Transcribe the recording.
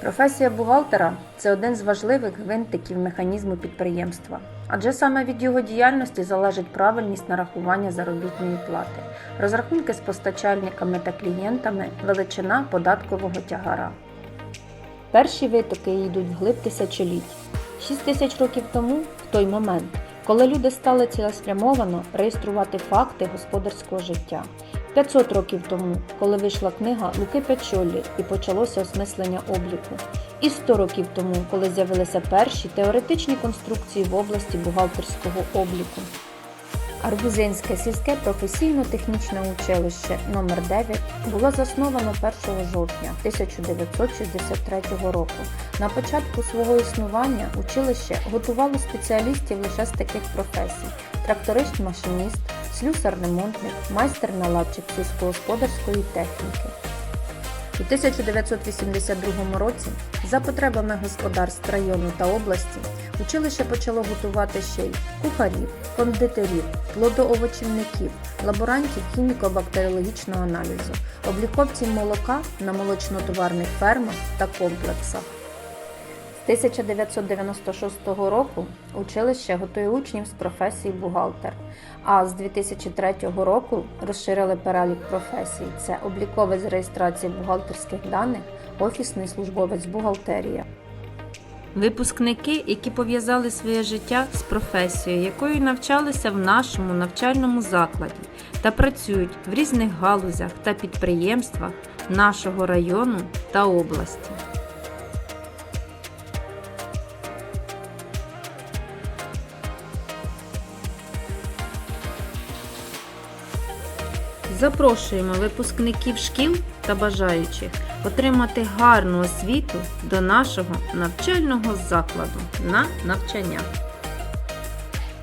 Професія бухгалтера це один з важливих гвинтиків механізму підприємства, адже саме від його діяльності залежить правильність нарахування заробітної плати, розрахунки з постачальниками та клієнтами, величина податкового тягара. Перші витоки йдуть вглиб тисячоліть. Шість тисяч років тому, в той момент, коли люди стали цілеспрямовано реєструвати факти господарського життя. 500 років тому, коли вийшла книга Луки Печолі і почалося осмислення обліку. І 100 років тому, коли з'явилися перші теоретичні конструкції в області бухгалтерського обліку. Арбузинське сільське професійно-технічне училище номер 9 було засновано 1 жовтня 1963 року. На початку свого існування училище готувало спеціалістів лише з таких професій: тракторист-машиніст, слюсар-ремонтник, майстер-наладчик сільськогосподарської техніки. У 1982 році, за потребами господарств району та області, училище почало готувати ще й кухарів, кондитерів, плодоовочівників, лаборантів хіміко-бактеріологічного аналізу, обліковців молока на молочно-товарних фермах та комплексах. З 1996 року училище готує учнів з професії бухгалтер, а з 2003 року розширили перелік професій: це обліковець реєстрації бухгалтерських даних, офісний службовець бухгалтерія. Випускники, які пов'язали своє життя з професією, якою навчалися в нашому навчальному закладі та працюють в різних галузях та підприємствах нашого району та області. Запрошуємо випускників шкіл та бажаючих отримати гарну освіту до нашого навчального закладу на навчання.